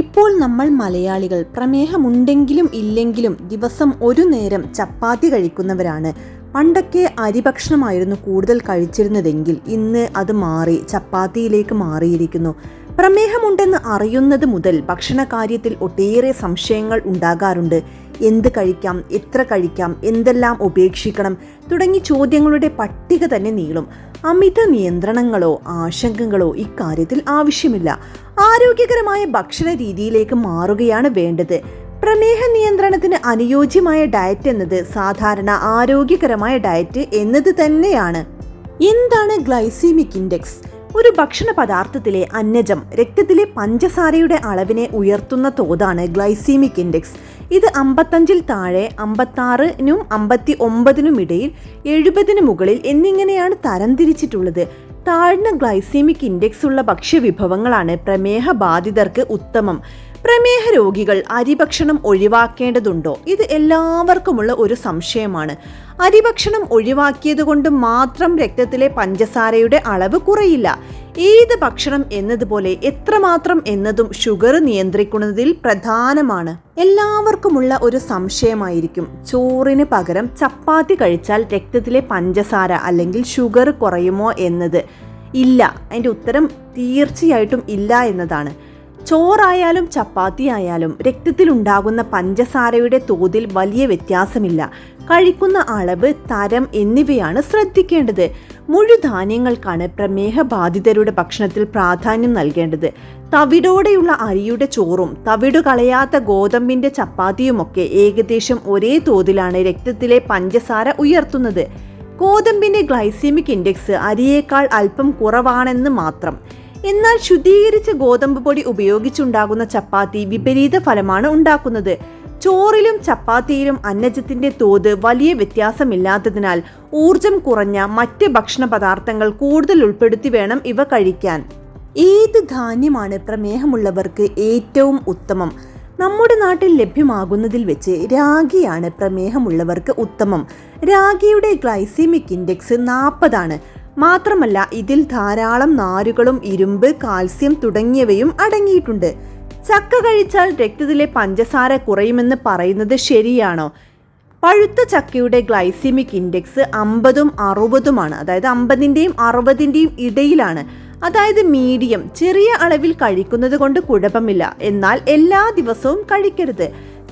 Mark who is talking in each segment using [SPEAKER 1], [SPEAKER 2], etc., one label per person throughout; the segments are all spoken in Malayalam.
[SPEAKER 1] ഇപ്പോൾ നമ്മൾ മലയാളികൾ പ്രമേഹമുണ്ടെങ്കിലും ഇല്ലെങ്കിലും ദിവസം ഒരു നേരം ചപ്പാത്തി കഴിക്കുന്നവരാണ്. പണ്ടൊക്കെ അരിഭക്ഷണമായിരുന്നു കൂടുതൽ കഴിച്ചിരുന്നതെങ്കിൽ ഇന്ന് അത് മാറി ചപ്പാത്തിയിലേക്ക് മാറിയിരിക്കുന്നു. പ്രമേഹമുണ്ടെന്ന് അറിയുന്നത് മുതൽ ഭക്ഷണ കാര്യത്തിൽ ഒട്ടേറെ സംശയങ്ങൾ ഉണ്ടാകാറുണ്ട്. എന്ത് കഴിക്കാം എത്ര കഴിക്കാം എന്തെല്ലാം ഉപേക്ഷിക്കണം തുടങ്ങി ചോദ്യങ്ങളുടെ പട്ടിക തന്നെ നീളും. അമിത നിയന്ത്രണങ്ങളോ ആശങ്കകളോ ഇക്കാര്യത്തിൽ ആവശ്യമില്ല. ആരോഗ്യകരമായ ഭക്ഷണ രീതിയിലേക്ക് മാറുകയാണ് വേണ്ടത്. പ്രമേഹ നിയന്ത്രണത്തിന് അനുയോജ്യമായ ഡയറ്റ് എന്നത് സാധാരണ ആരോഗ്യകരമായ ഡയറ്റ് എന്നത് തന്നെയാണ്. എന്താണ് ഗ്ലൈസീമിക് ഇൻഡെക്സ്? ഒരു ഭക്ഷണ പദാർത്ഥത്തിലെ അന്നജം രക്തത്തിലെ പഞ്ചസാരയുടെ അളവിനെ ഉയർത്തുന്ന തോതാണ് ഗ്ലൈസീമിക് ഇൻഡെക്സ്. ഇത് അമ്പത്തഞ്ചിൽ താഴെ അമ്പത്താറിനും അമ്പത്തി ഒമ്പതിനും ഇടയിൽ എഴുപതിനു മുകളിൽ എന്നിങ്ങനെയാണ് തരംതിരിച്ചിട്ടുള്ളത്. താഴ്ന്ന ഗ്ലൈസീമിക് ഇൻഡെക്സ് ഉള്ള ഭക്ഷ്യവിഭവങ്ങളാണ് പ്രമേഹ ബാധിതർക്ക് ഉത്തമം. പ്രമേഹ രോഗികൾ അരിഭക്ഷണം ഒഴിവാക്കേണ്ടതുണ്ടോ? ഇത് എല്ലാവർക്കുമുള്ള ഒരു സംശയമാണ്. അരിഭക്ഷണം ഒഴിവാക്കിയത് കൊണ്ട് മാത്രം രക്തത്തിലെ പഞ്ചസാരയുടെ അളവ് കുറയില്ല. ഏത് ഭക്ഷണം എന്നതുപോലെ എത്രമാത്രം എന്നതും ഷുഗർ നിയന്ത്രിക്കുന്നതിൽ പ്രധാനമാണ്. എല്ലാവർക്കുമുള്ള ഒരു സംശയമായിരിക്കും. ചോറിന് പകരം ചപ്പാത്തി കഴിച്ചാൽ രക്തത്തിലെ പഞ്ചസാര അല്ലെങ്കിൽ ഷുഗർ കുറയുമോ എന്നത്? ഇല്ല. അതിന്റെ ഉത്തരം തീർച്ചയായിട്ടും ഇല്ല എന്നതാണ്. ചോറായാലും ചപ്പാത്തി ആയാലും രക്തത്തിലുണ്ടാകുന്ന പഞ്ചസാരയുടെ തോതിൽ വലിയ വ്യത്യാസമില്ല. കഴിക്കുന്ന അളവ് തരം എന്നിവയാണ് ശ്രദ്ധിക്കേണ്ടത്. മുഴുധാന്യങ്ങൾക്കാണ് പ്രമേഹ ബാധിതരുടെ ഭക്ഷണത്തിൽ പ്രാധാന്യം നൽകേണ്ടത്. തവിടോടെയുള്ള അരിയുടെ ചോറും തവിട് കളയാത്ത ഗോതമ്പിന്റെ ചപ്പാത്തിയുമൊക്കെ ഏകദേശം ഒരേ തോതിലാണ് രക്തത്തിലെ പഞ്ചസാര ഉയർത്തുന്നത്. ഗോതമ്പിന്റെ ഗ്ലൈസീമിക് ഇൻഡെക്സ് അരിയേക്കാൾ അല്പം കുറവാണെന്ന് മാത്രം. എന്നാൽ ശുദ്ധീകരിച്ച ഗോതമ്പ് പൊടി ഉപയോഗിച്ചുണ്ടാകുന്ന ചപ്പാത്തി വിപരീത ഫലമാണ് ഉണ്ടാക്കുന്നത്. ചോറിലും ചപ്പാത്തിയിലും അന്നജത്തിന്റെ തോത് വലിയ വ്യത്യാസമില്ലാത്തതിനാൽ ഊർജം കുറഞ്ഞ മറ്റ് ഭക്ഷണ പദാർത്ഥങ്ങൾ കൂടുതൽ ഉൾപ്പെടുത്തി വേണം ഇവ കഴിക്കാൻ. ഏത് ധാന്യമാണ് പ്രമേഹമുള്ളവർക്ക് ഏറ്റവും ഉത്തമം? നമ്മുടെ നാട്ടിൽ ലഭ്യമാകുന്നതിൽ വെച്ച് രാഗിയാണ് പ്രമേഹമുള്ളവർക്ക് ഉത്തമം. രാഗിയുടെ ഗ്ലൈസീമിക് ഇൻഡെക്സ് നാൽപ്പതാണ്. മാത്രമല്ല ഇതിൽ ധാരാളം നാരുകളും ഇരുമ്പ് കാൽസ്യം തുടങ്ങിയവയും അടങ്ങിയിട്ടുണ്ട്. ചക്ക കഴിച്ചാൽ രക്തത്തിലെ പഞ്ചസാര കുറയുമെന്ന് പറയുന്നത് ശരിയാണോ? പഴുത്ത ചക്കയുടെ ഗ്ലൈസിമിക് ഇൻഡെക്സ് അമ്പതും അറുപതുമാണ്. അതായത് അമ്പതിന്റെയും അറുപതിന്റെയും ഇടയിലാണ്. അതായത് മീഡിയം ചെറിയ അളവിൽ കഴിക്കുന്നത് കൊണ്ട് കുഴപ്പമില്ല. എന്നാൽ എല്ലാ ദിവസവും കഴിക്കരുത്.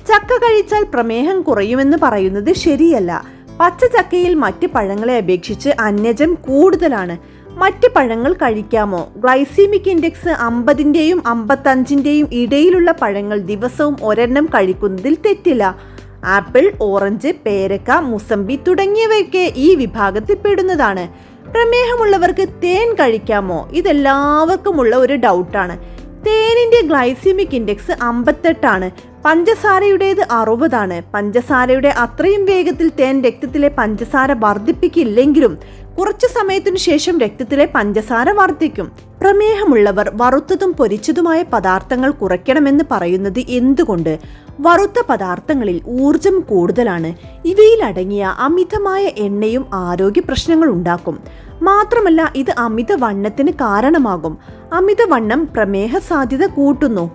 [SPEAKER 1] ചക്ക കഴിച്ചാൽ പ്രമേഹം കുറയുമെന്ന് പറയുന്നത് ശരിയല്ല. പച്ച ചക്കയിൽ മറ്റ് പഴങ്ങളെ അപേക്ഷിച്ച് അന്നജം കൂടുതലാണ്. മറ്റ് പഴങ്ങൾ കഴിക്കാമോ? ഗ്ലൈസീമിക് ഇൻഡെക്സ് അമ്പതിന്റെയും അമ്പത്തഞ്ചിന്റെയും ഇടയിലുള്ള പഴങ്ങൾ ദിവസവും ഒരെണ്ണം കഴിക്കുന്നതിൽ തെറ്റില്ല. ആപ്പിൾ ഓറഞ്ച് പേരക്ക മുസമ്പി തുടങ്ങിയവയൊക്കെ ഈ വിഭാഗത്തിൽ പെടുന്നതാണ് പ്രമേഹമുള്ളവർക്ക് തേൻ കഴിക്കാമോ? ഇതെല്ലാവർക്കുമുള്ള ഒരു ഡൗട്ടാണ്. തേനിന്റെ ഗ്ലൈസിമിക് ഇൻഡെക്സ് അമ്പത്തെട്ടാണ്. പഞ്ചസാരയുടേത് അറുപതാണ്. പഞ്ചസാരയുടെ അത്രയും വേഗത്തിൽ തേൻ രക്തത്തിലെ പഞ്ചസാര വർദ്ധിപ്പിക്കില്ലെങ്കിലും കുറച്ചു സമയത്തിനു ശേഷം രക്തത്തിലെ പഞ്ചസാര വർദ്ധിക്കും. പ്രമേഹമുള്ളവർ വറുത്തതും പൊരിച്ചതുമായ പദാർത്ഥങ്ങൾ കുറയ്ക്കണമെന്ന് പറയുന്നത് എന്തുകൊണ്ട്? വറുത്ത പദാർത്ഥങ്ങളിൽ ഊർജം കൂടുതലാണ്. ഇവയിൽ അടങ്ങിയ അമിതമായ എണ്ണയും ആരോഗ്യ പ്രശ്നങ്ങൾ ഉണ്ടാക്കും. മാത്രമല്ല ഇത് അമിതവണ്ണത്തിന് കാരണമാകും. അമിതവണ്ണം പ്രമേഹ സാധ്യത കൂട്ടുന്നു.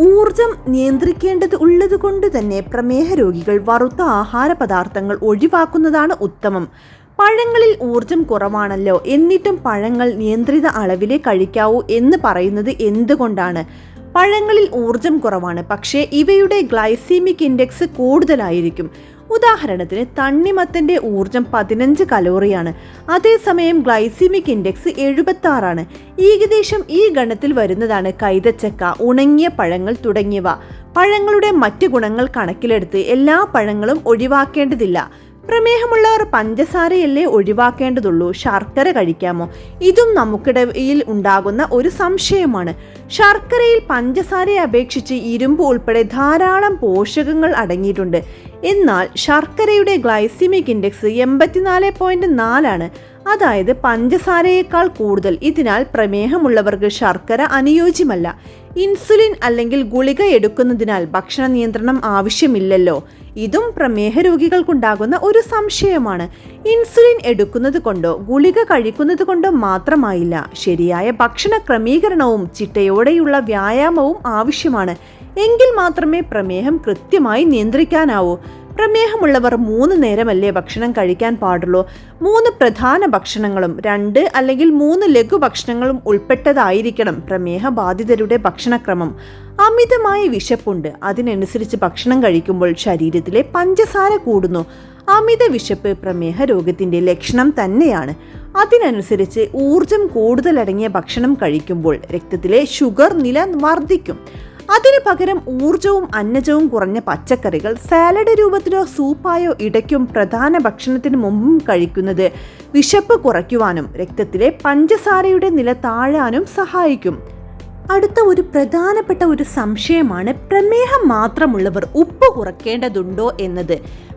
[SPEAKER 1] ഊർജം നിയന്ത്രിക്കേണ്ടത് ഉള്ളത് കൊണ്ട് തന്നെ പ്രമേഹ രോഗികൾ വറുത്ത ആഹാര പദാർത്ഥങ്ങൾ ഒഴിവാക്കുന്നതാണ് ഉത്തമം. പഴങ്ങളിൽ ഊർജം കുറവാണല്ലോ എന്നിട്ടും പഴങ്ങൾ നിയന്ത്രിത അളവിലേ കഴിക്കാവൂ എന്ന് പറയുന്നത് എന്തുകൊണ്ടാണ്? പഴങ്ങളിൽ ഊർജം കുറവാണ് പക്ഷേ ഇവയുടെ ഗ്ലൈസീമിക് ഇൻഡെക്സ് കൂടുതലായിരിക്കും. ഉദാഹരണത്തിന് തണ്ണിമത്തന്റെ ഊർജം പതിനഞ്ച് കലോറിയാണ്. അതേസമയം ഗ്ലൈസീമിക് ഇൻഡെക്സ് എഴുപത്തി ആറാണ് ഏകദേശം ഈ ഗണത്തിൽ വരുന്നതാണ് കൈതച്ചക്ക ഉണങ്ങിയ പഴങ്ങൾ തുടങ്ങിയവ. പഴങ്ങളുടെ മറ്റ് ഗുണങ്ങൾ കണക്കിലെടുത്ത് എല്ലാ പഴങ്ങളും ഒഴിവാക്കേണ്ടതില്ല. പ്രമേഹമുള്ളവർ പഞ്ചസാരയല്ലേ ഒഴിവാക്കേണ്ടതുള്ളൂ? ശർക്കര കഴിക്കാമോ? ഇതും നമുക്കിടയിൽ ഉണ്ടാകുന്ന ഒരു സംശയമാണ്. ശർക്കരയിൽ പഞ്ചസാരയെ അപേക്ഷിച്ച് ഇരുമ്പ് ഉൾപ്പെടെ ധാരാളം പോഷകങ്ങൾ അടങ്ങിയിട്ടുണ്ട്. എന്നാൽ ശർക്കരയുടെ ഗ്ലൈസിമിക് ഇൻഡെക്സ് എൺപത്തിനാല് പോയിന്റ് നാലാണ്. അതായത് പഞ്ചസാരയേക്കാൾ കൂടുതൽ. ഇതിനാൽ പ്രമേഹമുള്ളവർക്ക് ശർക്കര അനുയോജ്യമല്ല. ഇൻസുലിൻ അല്ലെങ്കിൽ ഗുളിക എടുക്കുന്നതിനാൽ ഭക്ഷണ നിയന്ത്രണം ആവശ്യമില്ലല്ലോ. ഇതും പ്രമേഹ രോഗികൾക്കുണ്ടാകുന്ന ഒരു സംശയമാണ്. ഇൻസുലിൻ എടുക്കുന്നത് കൊണ്ടോ ഗുളിക കഴിക്കുന്നത് കൊണ്ടോ മാത്രമായില്ല. ശരിയായ ഭക്ഷണ ക്രമീകരണവും ചിട്ടയോടെയുള്ള വ്യായാമവും ആവശ്യമാണ്. എങ്കിൽ മാത്രമേ പ്രമേഹം കൃത്യമായി നിയന്ത്രിക്കാനാവൂ. പ്രമേഹമുള്ളവർ മൂന്ന് നേരമല്ലേ ഭക്ഷണം കഴിക്കാൻ പാടുള്ളൂ? മൂന്ന് പ്രധാന ഭക്ഷണങ്ങളും രണ്ട് അല്ലെങ്കിൽ മൂന്ന് ലഘു ഭക്ഷണങ്ങളും ഉൾപ്പെട്ടതായിരിക്കണം പ്രമേഹ ബാധിതരുടെ ഭക്ഷണക്രമം. അമിതമായ വിശപ്പുണ്ട്. അതിനനുസരിച്ച് ഭക്ഷണം കഴിക്കുമ്പോൾ ശരീരത്തിലെ പഞ്ചസാര കൂടുന്നു. അമിത വിശപ്പ് പ്രമേഹ രോഗത്തിന്റെ ലക്ഷണം തന്നെയാണ്. അതിനനുസരിച്ച് ഊർജം കൂടുതലടങ്ങിയ ഭക്ഷണം കഴിക്കുമ്പോൾ രക്തത്തിലെ ഷുഗർ നില വർദ്ധിക്കും. അതിനു പകരം ഊർജവും അന്നജവും കുറഞ്ഞ പച്ചക്കറികൾ സാലഡ് രൂപത്തിലോ സൂപ്പായോ ഇടയ്ക്കും പ്രധാന ഭക്ഷണത്തിന് മുമ്പും കഴിക്കുന്നത് വിശപ്പ് കുറയ്ക്കുവാനും രക്തത്തിലെ പഞ്ചസാരയുടെ നില താഴാനും സഹായിക്കും. അടുത്ത ഒരു പ്രധാനപ്പെട്ട ഒരു സംശയമാണ് പ്രമേഹം മാത്രമുള്ളവർ ഉപ്പ് കുറയ്ക്കേണ്ടതുണ്ടോ എന്നത്.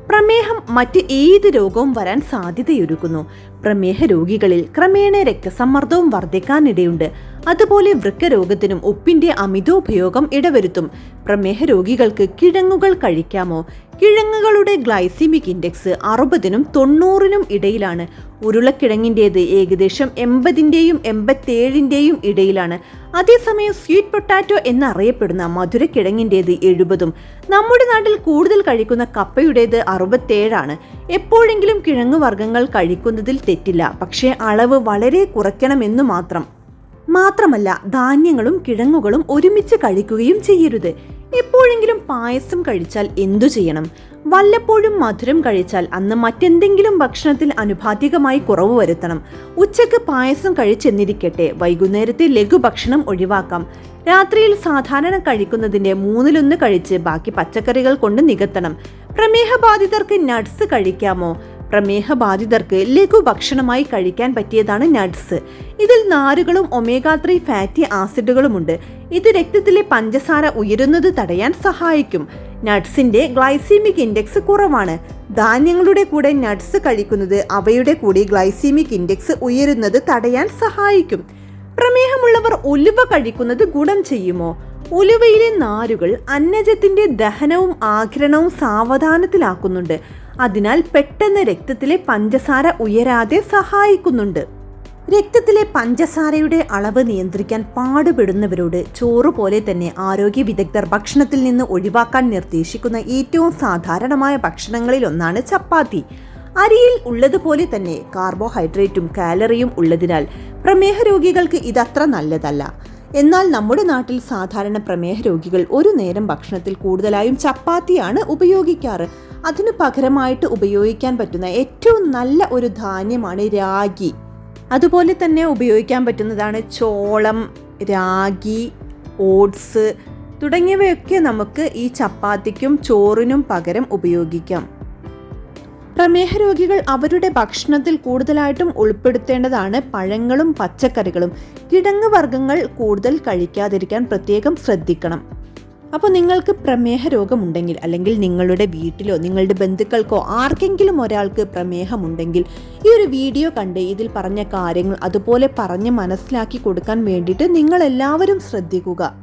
[SPEAKER 1] പ്രമേഹം മറ്റ് ഏത് രോഗവും വരാൻ സാധ്യതയൊരുക്കുന്നു. പ്രമേഹ രോഗികളിൽ ക്രമേണ രക്തസമ്മർദ്ദവും വർദ്ധിക്കാനിടയുണ്ട്. അതുപോലെ വൃക്കരോഗത്തിനും ഉപ്പിന്റെ അമിതോപയോഗം ഇടവരുത്തും. പ്രമേഹ രോഗികൾക്ക് കിഴങ്ങുകൾ കഴിക്കാമോ? കിഴങ്ങുകളുടെ ഗ്ലൈസിമിക് ഇൻഡെക്സ് അറുപതിനും തൊണ്ണൂറിനും ഇടയിലാണ്. ഉരുളക്കിഴങ്ങിന്റേത് ഏകദേശം എൺപതിന്റെയും എൺപത്തേഴിന്റെയും ഇടയിലാണ്. അതേസമയം സ്വീറ്റ് പൊട്ടാറ്റോ എന്നറിയപ്പെടുന്ന മധുരക്കിഴങ്ങിന്റേത് എഴുപതും. നമ്മുടെ നാട്ടിൽ കൂടുതൽ കഴിക്കുന്ന കപ്പയുടേത് അറുപത്തേഴാണ് എപ്പോഴെങ്കിലും കിഴങ്ങ് വർഗങ്ങൾ കഴിക്കുന്നതിൽ തെറ്റില്ല. പക്ഷേ അളവ് വളരെ കുറയ്ക്കണമെന്നു മാത്രം. മാത്രമല്ല ധാന്യങ്ങളും കിഴങ്ങുകളും ഒരുമിച്ച് കഴിക്കുകയും ചെയ്യരുത്. എപ്പോഴെങ്കിലും പായസം കഴിച്ചാൽ എന്തു ചെയ്യണം? വല്ലപ്പോഴും മധുരം കഴിച്ചാൽ അന്ന് മറ്റെന്തെങ്കിലും ഭക്ഷണത്തിൽ അനുപാതികമായി കുറവ് വരുത്തണം. ഉച്ചയ്ക്ക് പായസം കഴിച്ചെന്നിരിക്കട്ടെ വൈകുന്നേരത്തെ ലഘുഭക്ഷണം ഒഴിവാക്കാം. രാത്രിയിൽ സാധാരണ കഴിക്കുന്നതിന്റെ മൂന്നിലൊന്ന് കഴിച്ച് ബാക്കി പച്ചക്കറികൾ കൊണ്ട് നികത്തണം. പ്രമേഹബാധിതർക്ക് നട്ട്സ് കഴിക്കാമോ? പ്രമേഹ ബാധിതർക്ക് ലഘു ഭക്ഷണമായി കഴിക്കാൻ പറ്റിയതാണ് നട്ട്സ്. ഇതിൽ നാരുകളും ഒമേഗ ത്രീ ഫാറ്റി ആസിഡുകളുമുണ്ട്. ഇത് രക്തത്തിലെ പഞ്ചസാര ഉയരുന്നത് തടയാൻ സഹായിക്കും. നട്ട്സിന്റെ ഗ്ലൈസീമിക് ഇൻഡെക്സ് കുറവാണ്. ധാന്യങ്ങളുടെ കൂടെ നട്ട്സ് കഴിക്കുന്നത് അവയുടെ കൂടി ഗ്ലൈസീമിക് ഇൻഡെക്സ് ഉയരുന്നത് തടയാൻ സഹായിക്കും. പ്രമേഹമുള്ളവർ ഉലുവ കഴിക്കുന്നത് ഗുണം ചെയ്യുമോ? ഉലുവയിലെ നാരുകൾ അന്നജത്തിന്റെ ദഹനവും ആഘരണവും സാവധാനത്തിലാക്കുന്നുണ്ട്. അതിനാൽ പെട്ടെന്ന് രക്തത്തിലെ പഞ്ചസാര ഉയരാതെ സഹായിക്കുന്നുണ്ട്. രക്തത്തിലെ പഞ്ചസാരയുടെ അളവ് നിയന്ത്രിക്കാൻ പാടുപെടുന്നവരോട് ചോറ് പോലെ തന്നെ ആരോഗ്യ വിദഗ്ധർ ഭക്ഷണത്തിൽ നിന്ന് ഒഴിവാക്കാൻ നിർദ്ദേശിക്കുന്ന ഏറ്റവും സാധാരണമായ ഭക്ഷണങ്ങളിൽ ഒന്നാണ് ചപ്പാത്തി. അരിയിൽ ഉള്ളതുപോലെ തന്നെ കാർബോഹൈഡ്രേറ്റും കാലറിയും ഉള്ളതിനാൽ പ്രമേഹ രോഗികൾക്ക് ഇതത്ര നല്ലതല്ല. എന്നാൽ നമ്മുടെ നാട്ടിൽ സാധാരണ പ്രമേഹ രോഗികൾ ഒരു നേരം ഭക്ഷണത്തിൽ കൂടുതലായും ചപ്പാത്തിയാണ് ഉപയോഗിക്കാറ്. അതിനു പകരമായിട്ട് ഉപയോഗിക്കാൻ പറ്റുന്ന ഏറ്റവും നല്ല ഒരു ധാന്യമാണ് രാഗി. അതുപോലെ തന്നെ ഉപയോഗിക്കാൻ പറ്റുന്നതാണ് ചോളം രാഗി ഓട്സ് തുടങ്ങിയവയൊക്കെ നമുക്ക് ഈ ചപ്പാത്തിക്കും ചോറിനും പകരം ഉപയോഗിക്കാം. പ്രമേഹ രോഗികൾ അവരുടെ ഭക്ഷണത്തിൽ കൂടുതലായിട്ടും ഉൾപ്പെടുത്തേണ്ടതാണ് പഴങ്ങളും പച്ചക്കറികളും. കിഴങ്ങ് വർഗങ്ങൾ കൂടുതൽ കഴിക്കാതിരിക്കാൻ പ്രത്യേകം ശ്രദ്ധിക്കണം. അപ്പോൾ നിങ്ങൾക്ക് പ്രമേഹ രോഗമുണ്ടെങ്കിൽ അല്ലെങ്കിൽ നിങ്ങളുടെ വീട്ടിലോ നിങ്ങളുടെ ബന്ധുക്കൾക്കോ ആർക്കെങ്കിലും ഒരാൾക്ക് പ്രമേഹമുണ്ടെങ്കിൽ ഈ ഒരു വീഡിയോ കണ്ട് ഇതിൽ പറഞ്ഞ കാര്യങ്ങൾ അതുപോലെ പറഞ്ഞ് മനസ്സിലാക്കി കൊടുക്കാൻ വേണ്ടിയിട്ട് നിങ്ങൾ എല്ലാവരും ശ്രദ്ധിക്കുക.